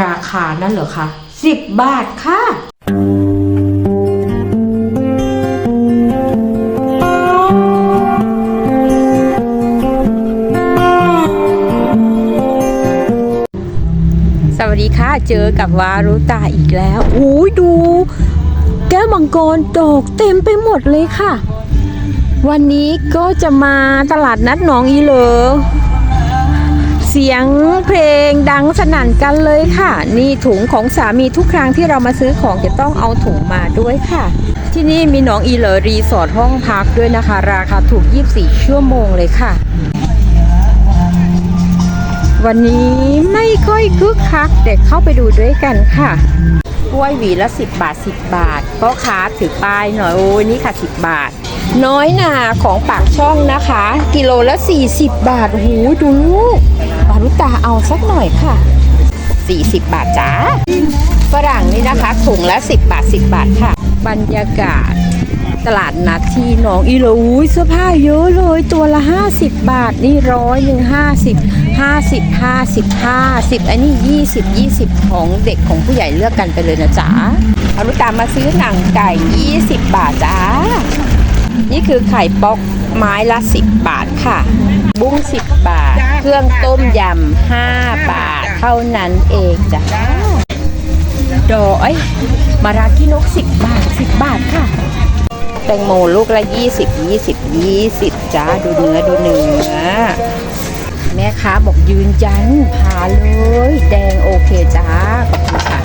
ราคานั่นเหรอคะสิบบาทค่ะสวัสดีค่ะ เจอกับวารุตาอีกแล้วอุ้ยดู แก้วมังกรดอกเต็มไปหมดเลยค่ะ วันนี้ก็จะมาตลาดนัดหนองอีเหลอ เสียงเพลงดังสนั่นกันเลยค่ะ นี่ถุงของสามีทุกครั้งที่เรามาซื้อของจะต้องเอาถุงมาด้วยค่ะ ที่นี่มีหนองอีเลอรีสอร์ทห้องพักด้วยนะคะ ราคาถูก 24 ชั่วโมงเลยค่ะ วันนี้ไม่ค่อยคึกคักเด็กเข้าไปดูด้วยกันค่ะกล้วยหวีละ 10 บาท 10 บาทพ่อค้าถือป้ายหน่อยโอ้ยนี่ค่ะ 10 บาท น้อยหนาของปากช่องนะคะ กิโลละ 40 บาทโอ้โหดูลูก รุตาเอาสักหน่อยค่ะ 40 บาทจ้าฝรั่งนี่นะคะถุงละ 10 บาท 10 บาทค่ะ บรรยากาศตลาดนัดที่หนองอีโลอุ้ยเสื้อผ้าเยอะเลยตัวละ 50 บาทนี่ร้อยหนึ่งห้าสิบห้าสิบห้าสิบห้าสิบอันนี้ยี่สิบยี่สิบของเด็กของผู้ใหญ่เลือกกันไปเลยนะจ๊ะเอาลูกตามมาซื้อหนังไก่ยี่สิบบาทจ้า นี่คือไข่ป๊อกไม้ละ 10 บาทค่ะ บุ้ง 10 บาท เครื่องต้มยำ5 บาท เท่านั้นเองจ้ะดอกเอ้ยมารากินก 10 บาท 10 บาทค่ะ แตงโมลูกละ 20 20 20 จ้าดูเนื้อดูเนื้อแม่ค้าบอกยืนยันผ่าเลย แดงโอเคจ้า ขอบคุณค่ะ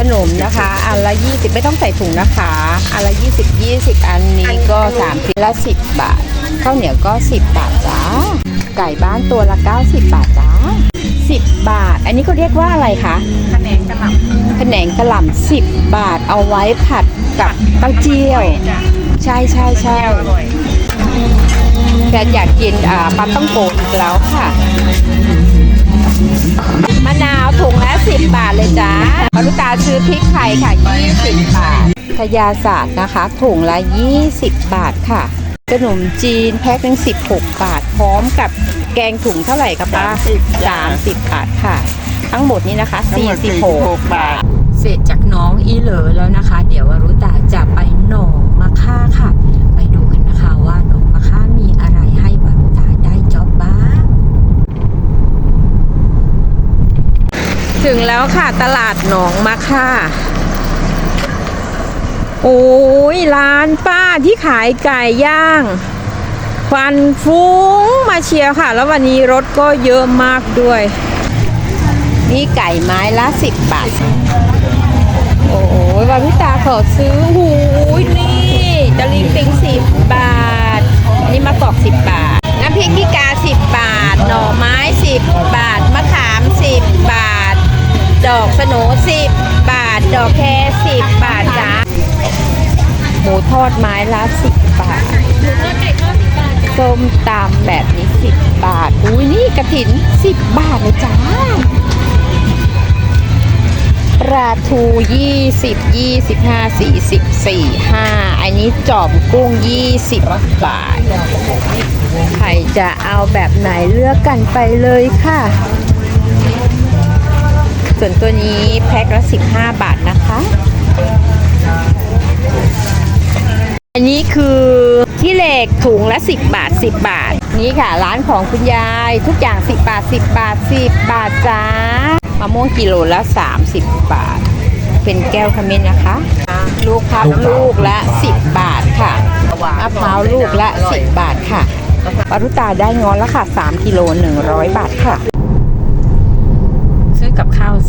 ขนมนะคะ อันละ 20 ไม่ต้องใส่ถุงนะคะ อันละ 20 20 อันนี้ก็30ละ10 บาท ข้าวเหนียวก็ 10 บาทจ้า ไก่บ้านตัวละ 90 บาทจ้า 10 บาท อันนี้เขาเรียกว่าอะไรคะคะแนนกระหล่ำแผนงกระหล่ำ10 บาทเอาไว้ผัดกับเต้าเจี้ยวจ้ะใช่ใช่ใช่อร่อยแฟนอยากกินอ่าปลาต้องโกะอีกแล้วค่ะ 20 บาทเลยจ้าปรุตาซื้อพริกไทยค่ะ 20 บาททยาศาสตร์นะคะ ถุงละ 20 บาทค่ะ ขนมจีนแพ็คหนึ่ง16 บาท พร้อมกับแกงถุงเท่าไหร่คะป้า30 บาทค่ะ ทั้งหมดนี้นะคะ 46 บาท เสร็จจากน้องอีเหลอแล้วนะคะ เดี๋ยววรุตาจะไปหนองมาค่าค่ะ ไป ถึงแล้วค่ะตลาดหนองมะค่า โอ้ยร้านป้าที่ขายไก่ย่างควันฟุ้งมาเชียร์ค่ะ แล้ววันนี้รถก็เยอะมากด้วย นี่ไก่ไม้ละสิบบาท โอ้ยวาวิตาขอซื้อหูยนี่ตะลิงปิงสิบบาท อันนี้มะกอกสิบบาท น้ำพริกขี้กาสิบบาท หน่อไม้สิบบาท มะขามสิบบาท ดอกสโหนสิบบาท ดอกแคสิบบาทจ้าหมูทอดไม้ละสิบบาทส้มตำแบบนี้สิบบาท อุ้ยนี่กระถินสิบบาทเลยจ้าปลาทูยี่สิบยี่สิบห้าสี่สิบสี่ห้าอันนี้จอบกุ้งยี่สิบบาท ใครจะเอาแบบไหนเลือกกันไปเลยค่ะ ส่วนตัวนี้แพ็คละสิบห้าบาทนะคะ อันนี้คือที่เหล็กถุงละ 10 บาท 10 บาท นี่ค่ะร้านของคุณยาย ทุกอย่าง 10 บาท 10 บาท 10 บาทจ้ามะม่วงกิโลละ 30 บาท เป็นแก้วขมิ้นนะคะ ลูกพับลูกละ 10 บาทค่ะมะพร้าวลูกละ 10 บาทค่ะปารุตาได้งอนแล้วค่ะ 3 กิโล 100 บาทค่ะซื้อกับข้าวเ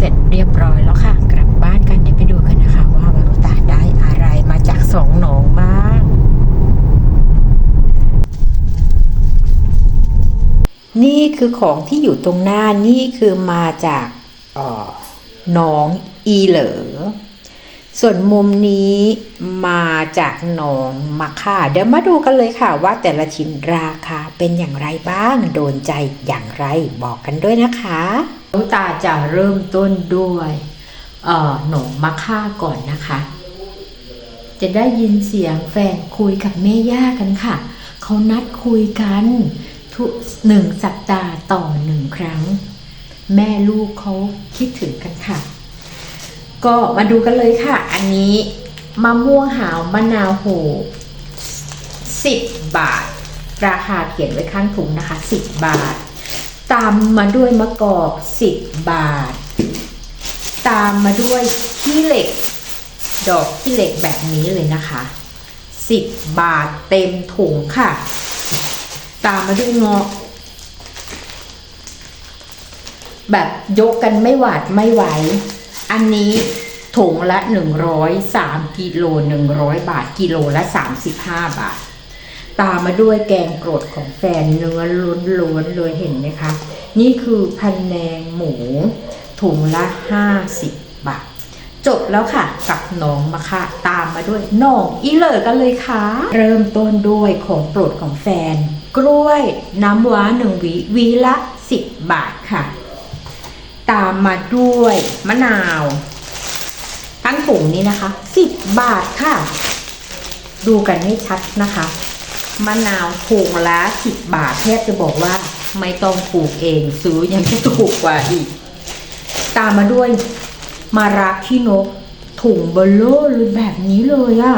สร็จเรียบร้อยแล้วค่ะ กลับบ้านกันเดี๋ยวไปดูกันนะคะ ว่าวารุตาได้อะไรมาจากสองหนองบ้าง นี่คือของที่อยู่ตรงหน้านี่คือมาจากหนองอีเหลอส่วนมุมนี้มาจากหนองมะค่าเดี๋ยวมาดูกันเลยค่ะว่าแต่ละชิ้นราคาเป็นอย่างไรบ้าง โดนใจอย่างไรบอกกันด้วยนะคะ น้องตาจะเริ่มต้นด้วยเอ่อหนงมะค่าก่อนนะคะ จะได้ยินเสียงแฟนคุยกับแม่ย่ากันค่ะ เขานัดคุยกันทุกหนึ่งสัปดาห์ต่อหนึ่งครั้ง แม่ลูกเขาคิดถึงกันค่ะ ก็มาดูกันเลยค่ะ อันนี้มะม่วงหาวมะนาวโห10 บาท ราคาเขียนไว้ข้างถุงนะคะ 10 บาท ตามมาด้วยมะกอก10บบาท ตามมาด้วยขี้เหล็ก ดอกขี้เหล็กแบบนี้เลยนะคะ10บาทเต็มถุงค่ะ ตามมาด้วยเงาะแบบยกกันไม่หวาดไม่ไหว อันนี้ถุงละ 103กิโล100 บาท กิโลละ 35 บาท ตามมาด้วยแกงโปรดของแฟนเนื้อล้วนๆเลยเห็นไหมคะ นี่คือพันแนงหมู ถุงละ 50 บาท จบแล้วค่ะ กับหนองมะคะตามมาด้วยหนองอีเหลอกันเลยค่ะ เริ่มต้นด้วยของโปรดของแฟน กล้วยน้ำว้าหนึ่งวีวีละ 10 บาทค่ะ ตามมาด้วยมะนาว ทั้งถุงนี้นะคะ 10 บาทค่ะดูกันให้ชัดนะคะ มะนาวถุงละ10บบาทแทบจะบอกว่าไม่ต้องปลูกเองซื้อยังจะถูกกว่าอีก ตามมาด้วยมารักที่นกถุงเบลโลเลยแบบนี้เลยอะ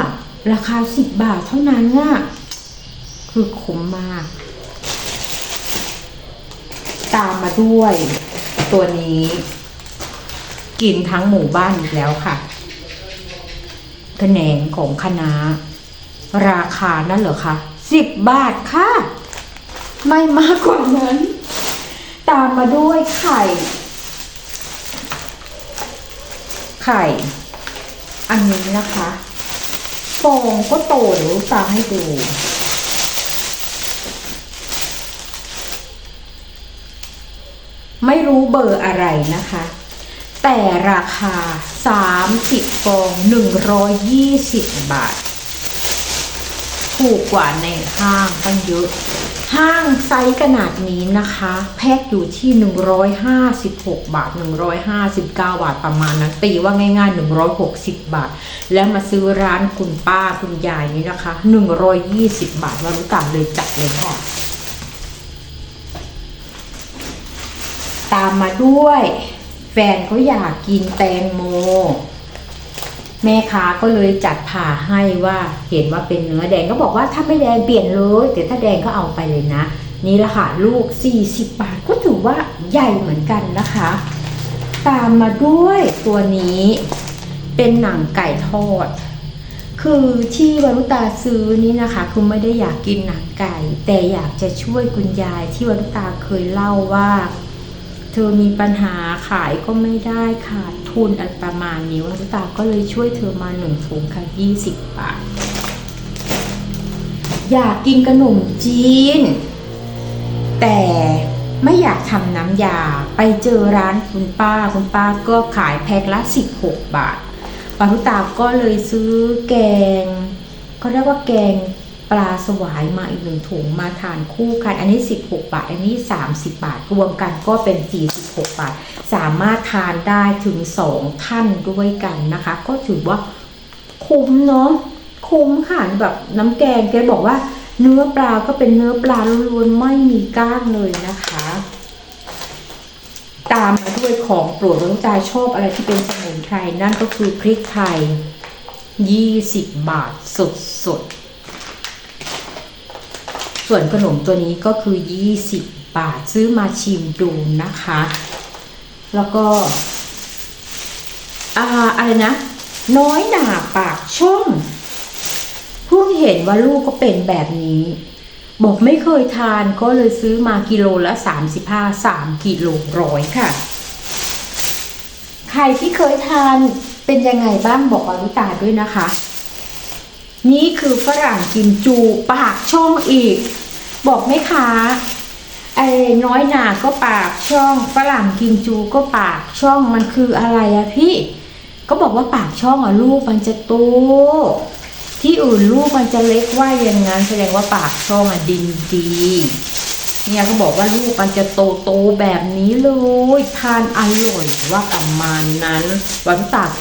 ราคา10บบาทเท่านั้นอะคือคุ้มมาก ตามมาด้วย ตัวนี้ กินทั้งหมู่บ้านอีกแล้วค่ะแขนงของคณะราคานั่นเหรอคะ สิบบาทค่ะ ไม่มากกว่านั้น ตามมาด้วยไข่ ไข่ อันนี้นะคะฟองก็โตเดี๋ยวตาให้ดู ไม่รู้เบอร์อะไรนะคะ แต่ราคา 30ฟอง 120 บาท ถูกกว่าในห้างตั้งเยอะ ห้างไซส์ขนาดนี้นะคะ แพ็คอยู่ที่ 156 บาท 159 บาทประมาณนั้นตีว่าง่าย ๆ 160 บาท แล้วมาซื้อร้านคุณป้าคุณยายนี่นะคะ 120 บาทวารุตามเลยจัดเลยค่ะตามมาด้วย แฟนเขาอยากกินแตงโม แม่ค้าก็เลยจัดผ่าให้ว่าเห็นว่าเป็นเนื้อแดงก็บอกว่าถ้าไม่แดงเปลี่ยนเลยแต่ถ้าแดงก็เอาไปเลยนะ นี่ละค่ะลูก 40 บาทก็ถือว่าใหญ่เหมือนกันนะคะ ตามมาด้วยตัวนี้เป็นหนังไก่ทอด คือที่วรุตาซื้อนี้นะคะ คือไม่ได้อยากกินหนังไก่ แต่อยากจะช่วยคุณยายที่วรุตาเคยเล่าว่า เธอมีปัญหาขายก็ไม่ได้ขาดทุนอะไรประมาณนี้วรุตาก็เลยช่วยเธอมาหนึ่งถุงค่ะ20บาท อยากกินขนมจีน แต่ไม่อยากทำน้ำยาไปเจอร้านคุณป้าคุณป้าก็ขายแพ็คละ 16 บาทปารุตาก็เลยซื้อแกงเขาเรียกว่าแกง ปลาสวายมาอีกหนึ่งถุงมาทานคู่กันอันนี้ 16 บาท อันนี้ 30 บาท รวมกันก็เป็น 46 บาท สามารถทานได้ถึง 2 ท่านด้วยกันนะคะ ก็ถือว่าคุ้มเนาะคุ้มค่ะแบบน้ำแกงแกบอกว่าเนื้อปลาก็เป็นเนื้อปลาล้วนๆไม่มีก้างเลยนะคะ ตามมาด้วยของโปรดน้องจายชอบอะไรที่เป็นสมุนไพรนั่นก็คือพริกไทย 20 บาทสด ส่วนขนมตัวนี้ก็คือ 20 บาทซื้อมาชิมดูนะคะ แล้วก็อ่าอะไรนะ น้อยหนาปากช่องเพิ่งเห็นว่าลูกก็เป็นแบบนี้ บอกไม่เคยทานก็เลยซื้อมากิโลละ 35 3กิโลร้อยค่ะ ใครที่เคยทานเป็นยังไงบ้างบอกอรุตาด้วยนะคะ นี่คือฝรั่งกิมจูปากช่องอีก บอกไหมคะไอ้น้อยหนาก็ปากช่องฝรั่งกิมจูก็ปากช่องมันคืออะไรอะพี่ ก็บอกว่าปากช่องอะลูกมันจะโตที่อื่นลูกมันจะเล็กว่าอย่างนั้นแสดงว่าปากช่องอะดินดีเนี่ยเขาบอกว่าลูกมันจะโตโตแบบนี้เลยทานอร่อยว่าประมาณนั้นวันตาก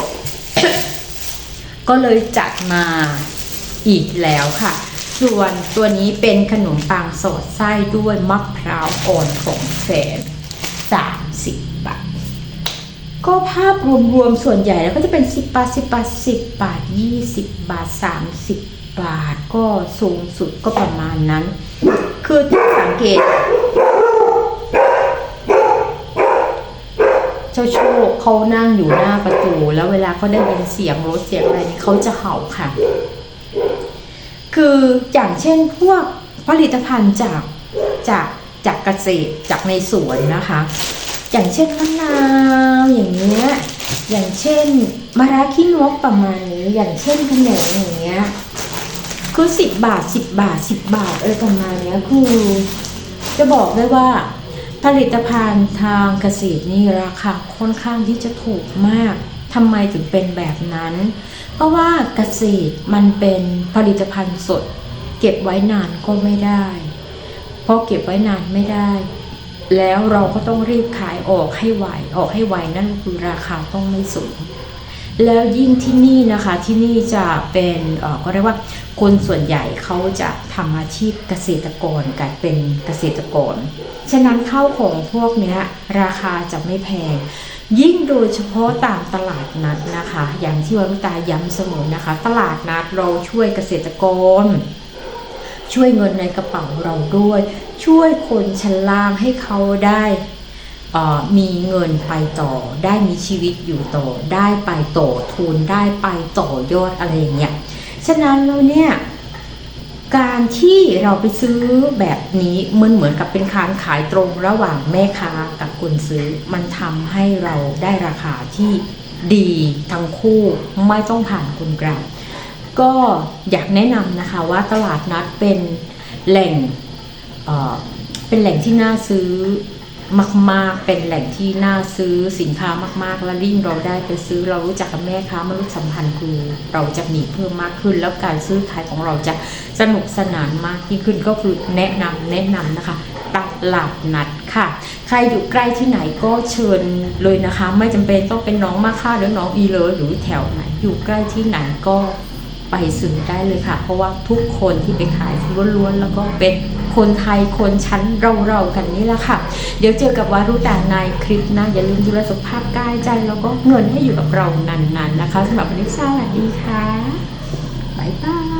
ก็เลยจัดมา อีกแล้วค่ะส่วนตัวนี้เป็นขนมปังสดไส้ด้วยมะพร้าวอ่อนของแฟน30บาท ก็ภาพรวมๆส่วนใหญ่แล้วก็จะเป็น10บาท10บาท10บาท20บาท30บาทก็สูงสุดก็ประมาณนั้น คือที่สังเกต เจ้าโชคเขานั่งอยู่หน้าประตู แล้วเวลาเขาได้ยินเสียงรถเสียงอะไรนี่เขาจะเห่าค่ะ คืออย่างเช่นพวกผลิตภัณฑ์จากจากจากเกษตรจากในสวนนะคะ อย่างเช่นมะนาวอย่างเงี้ยอย่างเช่นมะระขี้นกประมาณนี้อย่างเช่นขนมอย่างเงี้ยคือสิบบาทสิบบาทสิบบาทเอะไรประมาณเนี้ยคือ จะบอกได้ว่า ผลิตภัณฑ์ทางเกษตรนี่ราคาค่อนข้างที่จะถูกมากทำไมถึงเป็นแบบนั้น ราะว่าเกษตรมันเป็นผลิตภัณฑ์สด เก็บไว้นานก็ไม่ได้เพราะเก็บไว้นานไม่ได้ แล้วเราก็ต้องรีบขายออกให้ไวออกให้ไวนั่นคือราคาต้องไม่สูง แล้วยิ่งที่นี่นะคะที่นี่จะเป็นเออก็เรียกว่าคนส่วนใหญ่เขาจะทำอาชีพเกษตรกรกันเป็นเกษตรกร ฉะนั้นข้าวของพวกนี้ราคาจะไม่แพง ยิ่งโดยเฉพาะตามตลาดนัดนะคะ อย่างที่วารุตาย้ำเสมอนะคะ ตลาดนัดเราช่วยเกษตรกร ช่วยเงินในกระเป๋าเราด้วย ช่วยคนชั้นล่างให้เขาได้มีเงินไปต่อได้มีชีวิตอยู่ต่อได้ไปต่อทุนได้ไปต่อยอดอะไรอย่างเงี้ยฉะนั้นแล้วเนี่ย การที่เราไปซื้อแบบนี้มันเหมือนกับเป็นการขายตรงระหว่างแม่ค้ากับคนซื้อ มันทำให้เราได้ราคาที่ดีทั้งคู่ไม่ต้องผ่านคนกลางก็อยากแนะนำนะคะว่าตลาดนัดเป็นแหล่งเเป็นแหล่งที่น่าซื้อ มาก ๆ เป็นแหล่งที่น่าซื้อสินค้ามาก ๆ และยิ่งเราได้ไปซื้อเรารู้จักกับแม่ค้ามนุษยสัมพันธ์คือเราจะมีเพิ่มมากขึ้น แล้วการซื้อขายของเราจะสนุกสนานมากยิ่งขึ้นก็คือแนะนำแนะนำนะคะตลาดนัดค่ะ ใครอยู่ใกล้ที่ไหนก็เชิญเลยนะคะ ไม่จำเป็นต้องเป็นน้องมาค่าหรือน้องอีเลยหรือแถวไหนอยู่ใกล้ที่ไหนก็ไปซื้อได้เลยค่ะ เพราะว่าทุกคนที่ไปขายล้วนๆแล้วก็เป็น คนไทยคนชั้นเราๆกันนี่แหละค่ะ เดี๋ยวเจอกับวารุตาในคลิปนะ อย่าลืมดูแลสุขภาพกายใจแล้วก็เงินให้อยู่กับเรานานๆนะคะสำหรับวันนี้สวัสดีค่ะบ๊ายบาย